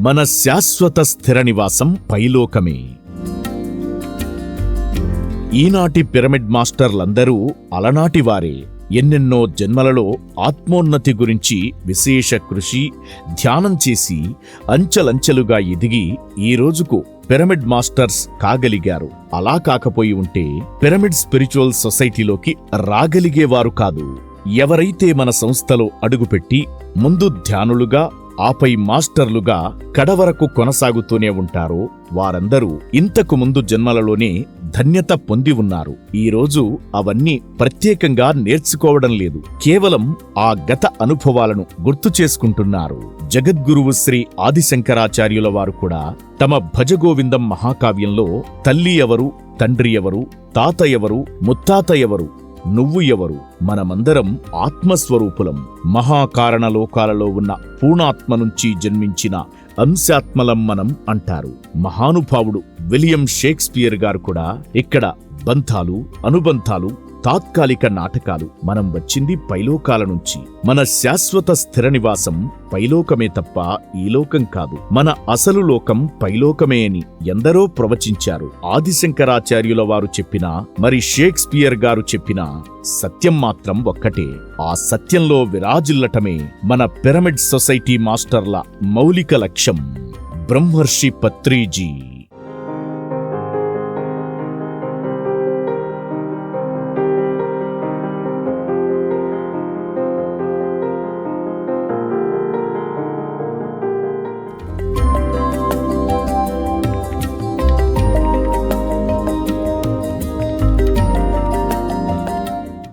మన శాశ్వత స్థిర నివాసం పైలోకమే. ఈనాటి పిరమిడ్ మాస్టర్లందరూ అలనాటివారే ఎన్నెన్నో జన్మలలో ఆత్మోన్నతి గురించి విశేష కృషి ధ్యానం చేసి అంచెలంచెలుగా ఎదిగి ఈ రోజుకు పిరమిడ్ మాస్టర్స్ కాగలిగారు. అలా కాకపోయి ఉంటే పిరమిడ్ స్పిరిచువల్ సొసైటీలోకి రాగలిగేవారు కాదు. ఎవరైతే మన సంస్థలో అడుగుపెట్టి ముందు ధ్యానులుగా ఆపై మాస్టర్లుగా కడవరకు కొనసాగుతూనే ఉంటారో. వారందరూ ఇంతకు ముందు జన్మలలోనే ధన్యత పొంది ఉన్నారు. ఈ రోజు అవన్నీ ప్రత్యేకంగా నేర్చుకోవడం లేదు. కేవలం ఆ గత అనుభవాలను గుర్తు చేసుకుంటున్నారు. జగద్గురువు శ్రీ ఆదిశంకరాచార్యుల వారు కూడా తమ భజగోవిందం మహాకావ్యంలో తల్లి ఎవరు తండ్రి ఎవరు తాత ఎవరు ముత్తాత ఎవరు నువ్వు ఎవరు? మనమందరం ఆత్మస్వరూపులం. మహాకారణ లోకాలలో ఉన్న పూర్ణాత్మ నుంచి జన్మించిన అంశాత్మలం మనం అంటారు. మహానుభావుడు విలియం షేక్స్పియర్ గారు కూడా ఇక్కడ బంధాలు అనుబంధాలు తాత్కాలిక నాటకాలు. మనం వచ్చింది పైలోకాల నుంచి. మన శాశ్వత స్థిర నివాసం పైలోకమే తప్ప ఈ లోకం కాదు. మన అసలు లోకం పైలోకమే అని ఎందరో ప్రవచించారు. ఆదిశంకరాచార్యుల వారు చెప్పినా మరి షేక్స్పియర్ గారు చెప్పినా సత్యం మాత్రం ఒక్కటే. ఆ సత్యంలో విరాజిల్లటమే మన పిరమిడ్ సొసైటీ మాస్టర్ల మౌలిక లక్ష్యం. బ్రహ్మర్షి పత్రీజీ.